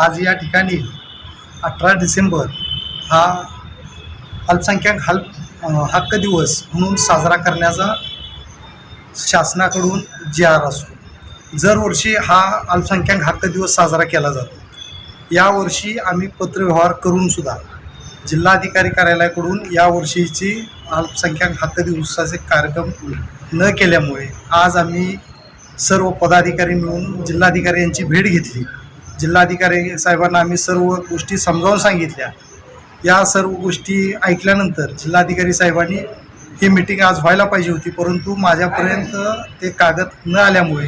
आज या ठिकाणी अठरा डिसेंबर हा अल्पसंख्याक हल हक्क दिवस म्हणून साजरा करण्याचा शासनाकडून जी आर असतो. दरवर्षी हा अल्पसंख्याक हक्क दिवस साजरा केला जातो. यावर्षी आम्ही पत्रव्यवहार करूनसुद्धा जिल्हाधिकारी कार्यालयाकडून यावर्षीची अल्पसंख्याक हक्क दिवसाचे कार्यक्रम न केल्यामुळे आज आम्ही सर्व पदाधिकारी मिळून जिल्हाधिकारी यांची भेट घेतली. जिल्हाधिकारी साहेबांना आम्ही सर्व गोष्टी समजावून सांगितल्या. या सर्व गोष्टी ऐकल्यानंतर जिल्हाधिकारी साहेबांनी ही मिटिंग आज व्हायला पाहिजे होती परंतु माझ्यापर्यंत ते कागद न आल्यामुळे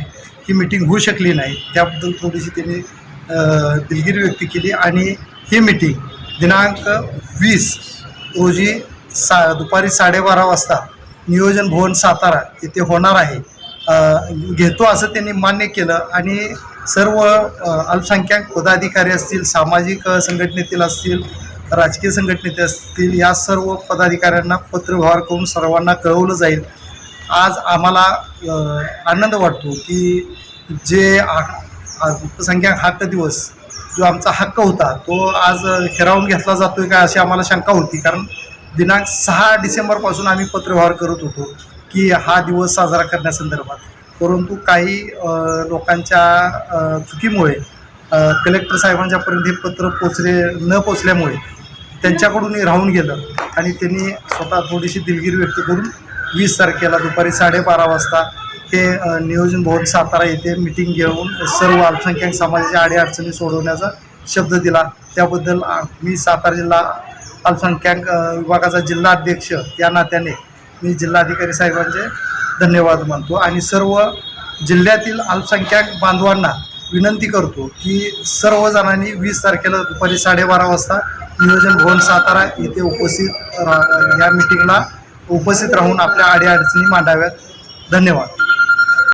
ही मिटिंग होऊ शकली नाही. त्याबद्दल थोडीशी त्यांनी दिलगिरी व्यक्त केली आणि ही मिटिंग दिनांक वीस रोजी सा दुपारी साडेबारा वाजता नियोजन भवन सातारा येथे होणार आहे. घेतो असं त्यांनी मान्य केलं आणि सर्व अल्पसंख्याक पदाधिकारी असतील सामाजिक संघटनेतील असतील राजकीय संघटनेतील असतील या सर्व पदाधिकाऱ्यांना पत्रव्यवहार करून सर्वांना कळवलं जाईल. आज आम्हाला आनंद वाटतो की जे अल्पसंख्याक हक्क दिवस जो आमचा हक्क होता तो आज हिरावून घेतला जातोय का अशी आम्हाला शंका होती. कारण दिनांक सहा डिसेंबरपासून आम्ही पत्रव्यवहार करत होतो की हा दिवस साजरा करण्यासंदर्भात. परंतु काही लोकांच्या चुकीमुळे कलेक्टर साहेबांच्यापर्यंत हे पत्र पोचले न पोचल्यामुळे त्यांच्याकडूनही राहून गेलं आणि त्यांनी स्वतः थोडीशी दिलगिरी व्यक्त करून वीस तारखेला दुपारी साडेबारा वाजता हे नियोजन भवन सातारा येथे मिटिंग घेऊन सर्व अल्पसंख्याक समाजाच्या अडीअडचणी सोडवण्याचा शब्द दिला. त्याबद्दल मी सातारा जिल्हा अल्पसंख्याक विभागाचा जिल्हा अध्यक्ष या नात्याने मी जिल्हाधिकारी साहेबांचे धन्यवाद मानतो आणि सर्व जिल्ह्यातील अल्पसंख्याक बांधवांना विनंती करतो की सर्वजणांनी वीस तारखेला दुपारी साडेबारा वाजता नियोजन भवन सातारा येथे उपस्थित या मिटिंगला उपस्थित राहून आपल्या अडीअडचणी मांडाव्यात. धन्यवाद.